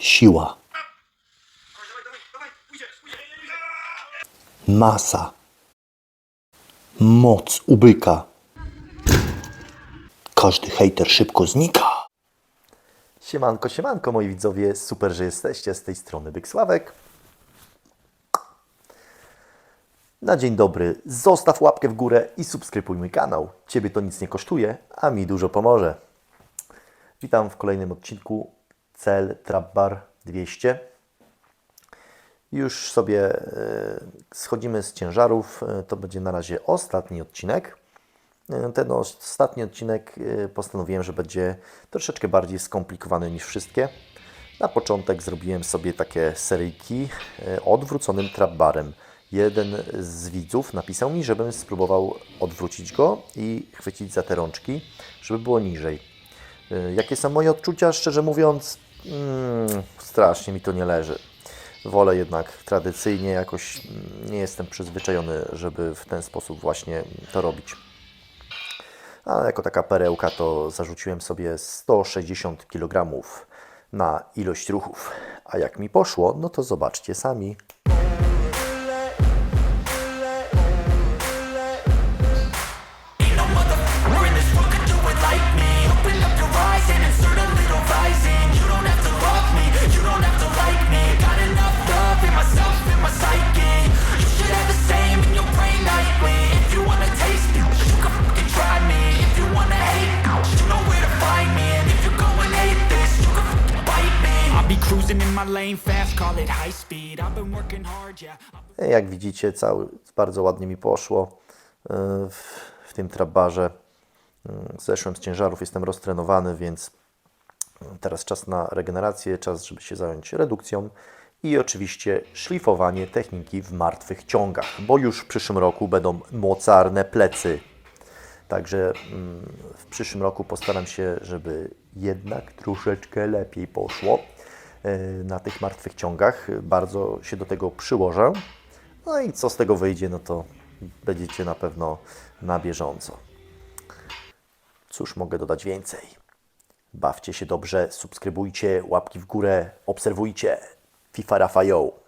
Siła. Masa. Moc u byka. Każdy hejter szybko znika. Siemanko, siemanko moi widzowie, super, że jesteście z tej strony Byk Sławek. Na dzień dobry, zostaw łapkę w górę i subskrybuj mój kanał. Ciebie to nic nie kosztuje, a mi dużo pomoże. Witam w kolejnym odcinku Cel Trap Bar 200. Już sobie e, schodzimy z ciężarów. E, To będzie na razie ostatni odcinek. E, Ten ostatni odcinek postanowiłem, że będzie troszeczkę bardziej skomplikowany niż wszystkie. Na początek zrobiłem sobie takie seryjki odwróconym trapbarem. Jeden z widzów napisał mi, żebym spróbował odwrócić go i chwycić za te rączki, żeby było niżej. Jakie są moje odczucia? Szczerze mówiąc, mm, strasznie mi to nie leży. Wolę jednak tradycyjnie, jakoś mm, nie jestem przyzwyczajony, żeby w ten sposób właśnie to robić. A jako taka perełka to zarzuciłem sobie 160 kg na ilość ruchów. A jak mi poszło, no to zobaczcie sami. Jak widzicie, cały, bardzo ładnie mi poszło yy, w, w tym trapbarze. Yy, Zeszłem z ciężarów, jestem roztrenowany, więc teraz czas na regenerację, czas, żeby się zająć redukcją i oczywiście szlifowanie techniki w martwych ciągach, bo już w przyszłym roku będą mocarne plecy. Także mm, w przyszłym roku postaram się, żeby jednak troszeczkę lepiej poszło e, na tych martwych ciągach. Bardzo się do tego przyłożę. No i co z tego wyjdzie, no to będziecie na pewno na bieżąco. Cóż mogę dodać więcej? Bawcie się dobrze, subskrybujcie, łapki w górę, obserwujcie. FIFA Rafa Yo.